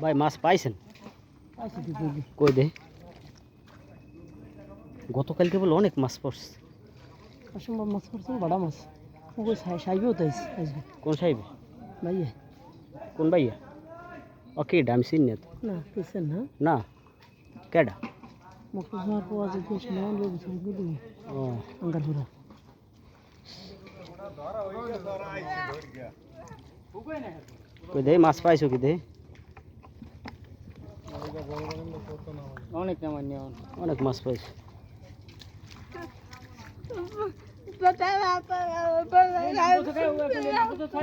ভাই মাছ পাইছেন? কি কই দে? গতকালকে বলে অনেক মাছ পড়ছে। অসম্ভব মাছ পড়ছে বড় মাছ। ওই সাইবেও তো আসবে কোন সাহেবে ভাইয়া। কোন ভাইয়া? ওকে ডাম চিন না তো না। পেছেন না না কেডা সময় লোক ও। আঙ্গার পুরা কই দে মাছ পাইছো কি দে? অনেক নামার নিয়ে অনেক মাছ পাইছো।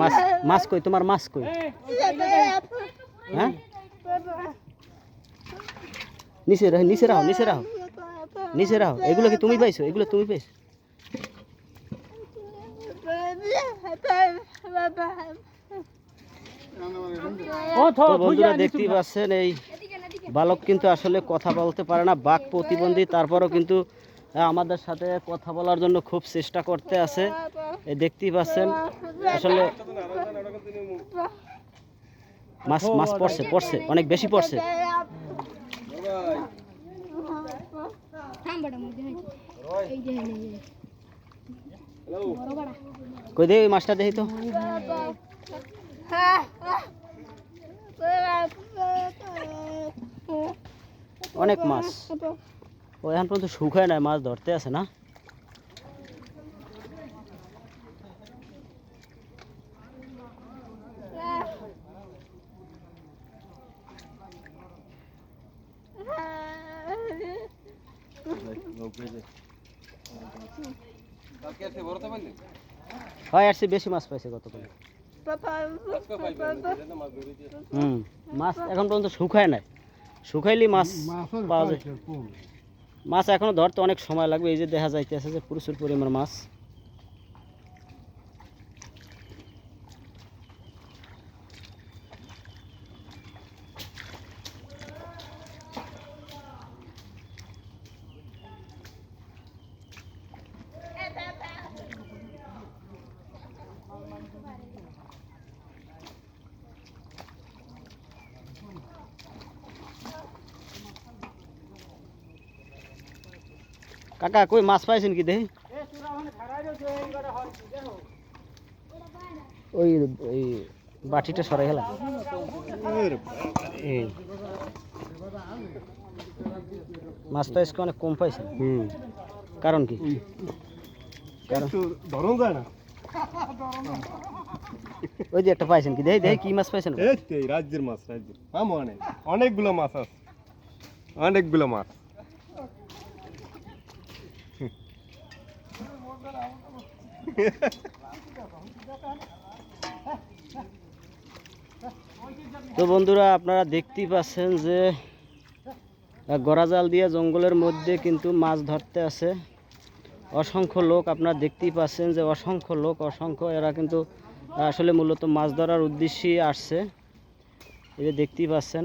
মাছ মাছ কই? তোমার মাছ কই? হ্যাঁ? নিচে রাখো নিচে রাখো নিচে রাখো নিচে রাখো এগুলো কি তুমি পাইছো? এগুলো তুমি পাইছো? ও তো বন্ধুরা দেখতেই পাচ্ছেন এই বালক কিন্তু আসলে কথা বলতে পারে না, বাক প্রতিবন্ধী, তারপরও কিন্তু আমাদের সাথে কথা বলার জন্য খুব চেষ্টা করতে আছে। দেখতেই পাচ্ছেন, আসলে মাছ মাছ পড়ছে পড়ছে, অনেক বেশি পড়ছে। কই দে মাছটা দেখি তো। অনেক মাছ। ও এখন পর্যন্ত শুকায় নাই, মাছ ধরতে আছে না? হয়, আর বেশি মাছ পাইছে গতকাল। হুম মাছ এখন পর্যন্ত শুকায় নাই। শুকাইলে মাছ পাওয়া যায়। মাছ এখনও ধরতে অনেক সময় লাগবে এই যে দেখা যাইতেছে যে প্রচুর পরিমাণ মাছ। কাকা কই মাছ পাইছেন কি দেখি? ওই ওই বাটিটা সরাই গেলাম এই। মাছ তো আজকে অনেক কম পাইছেন। হুম। কারণ কি? কারণ? ধরন যায় না। ওই যে একটা পাইছেন কি? দেখি দেখি কি মাছ পাইছেন। এই রাজ্যের মাছ রাজ্যের। আম অনেক অনেকগুলো মাছ আছে। অনেকগুলো মাছ। তো বন্ধুরা আপনারা দেখতেই পাচ্ছেন যে আহ, গড়া জাল দিয়ে জঙ্গলের মধ্যে কিন্তু মাছ ধরতে আছে অসংখ্য লোক আপনারা দেখতেই পাচ্ছেন যে অসংখ্য লোক অসংখ্য এরা কিন্তু আসলে মূলত মাছ ধরার উদ্দেশ্যেই আসছে। যে দেখতেই পাচ্ছেন।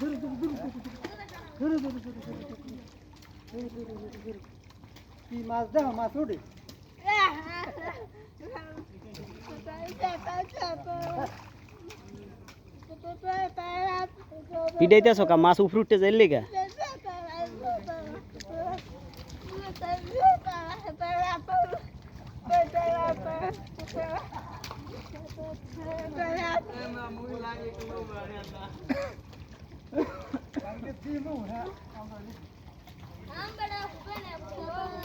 दूर दूर दूर दूर दूर दूर मास दे चल लेगा આમ બડા